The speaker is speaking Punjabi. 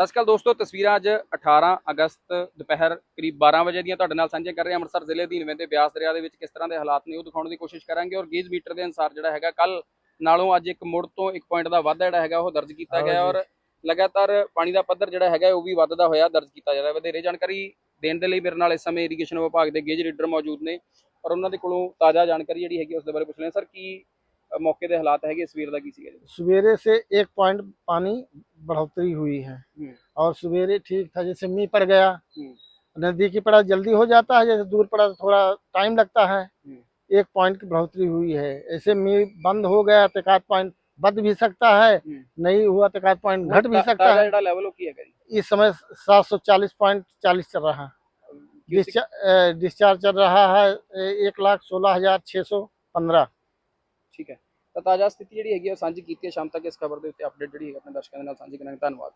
ਸਤਿ ਸ਼੍ਰੀ ਅਕਾਲ ਦੋਸਤੋ ਤਸਵੀਰਾਂ ਅੱਜ 18 ਅਗਸਤ ਦੁਪਹਿਰ ਕਰੀਬ 12 ਵਜੇ ਦੀਆਂ ਤੁਹਾਡੇ ਨਾਲ ਸਾਂਝੀਆਂ ਕਰ ਰਹੇ ਹਾਂ। ਅੰਮ੍ਰਿਤਸਰ ਜ਼ਿਲ੍ਹੇ ਦੀ ਨਵੇਂ ਤੇ ਬਿਆਸ ਦਰਿਆ ਦੇ ਵਿੱਚ ਕਿਸ ਤਰ੍ਹਾਂ ਦੇ ਹਾਲਾਤ ਨੇ ਉਹ ਦਿਖਾਉਣ ਦੀ ਕੋਸ਼ਿਸ਼ ਕਰਾਂਗੇ ਔਰ ਗੇਜ ਮੀਟਰ ਦੇ ਅਨਸਾਰ ਜਿਹੜਾ ਹੈਗਾ ਕੱਲ ਨਾਲੋਂ ਅੱਜ ਇੱਕ ਮੁੜ ਤੋਂ ਇੱਕ ਪੁਆਇੰਟ ਦਾ ਵਾਧਾ ਜਿਹੜਾ ਹੈਗਾ ਉਹ ਦਰਜ ਕੀਤਾ ਗਿਆ ਔਰ ਲਗਾਤਾਰ ਪਾਣੀ ਦਾ ਪੱਧਰ ਜਿਹੜਾ ਹੈਗਾ ਉਹ ਵੀ ਵੱਧਦਾ ਹੋਇਆ ਦਰਜ ਕੀਤਾ ਜਾ ਰਿਹਾ। ਵਧੇਰੇ ਜਾਣਕਾਰੀ ਦੇਣ ਦੇ ਲਈ ਮੇਰੇ ਨਾਲ ਇਸ ਸਮੇਂ ਇਰੀਗੇਸ਼ਨ ਵਿਭਾਗ ਦੇ ਗੇਜ ਰੀਡਰ ਮੌਜੂਦ ਨੇ ਔਰ ਉਹਨਾਂ ਦੇ ਕੋਲੋਂ ਤਾਜ਼ਾ ਜਾਣਕਾਰੀ ਜਿਹੜੀ ਹੈਗੀ ਉਸ ਦੇ ਬਾਰੇ ਪੁੱਛ ਲੈਣ। ਸਰ ਕੀ ਮੌਕੇ ਦੇ ਹਾਲਾਤ ਹੈਗੇ? ਸਵੇਰ ਦਾ ਕੀ ਸੀਗਾ ਸਵੇਰੇ ਸੇ 1 ਪੁਆਇੰਟ ਪਾਣੀ बढ़ोतरी हुई है। और सवेरे ठीक था जैसे मी पड़ गया नजदीकी पड़ा जल्दी हो जाता है जैसे दूर पड़ा तो थोड़ा टाइम लगता है। एक पॉइंट की बढ़ोतरी हुई है। ऐसे मी बंद हो गया तो एकाध पॉइंट बद भी सकता है नहीं हुआ तो पॉइंट घट भी सकता है। इस समय सात सौ चालीस पॉइंट चालीस चल रहा। डिस्चार्ज चल रहा है एक लाख सोलह हज़ार छह सौ पंद्रह। ठीक है। ਤਾਂ ਤਾਜ਼ਾ ਸਥਿਤੀ ਜਿਹੜੀ ਹੈਗੀ ਉਹ ਸਾਂਝੀ ਕੀਤੀ ਹੈ। ਸ਼ਾਮ ਤੱਕ ਇਸ ਖਬਰ ਦੇ ਉੱਤੇ ਅਪਡੇਟ ਜਿਹੜੀ ਹੈ ਆਪਣੇ ਦਰਸ਼ਕਾਂ ਦੇ ਨਾਲ ਸਾਂਝੀ ਕਰਾਂਗੇ। ਧੰਨਵਾਦ।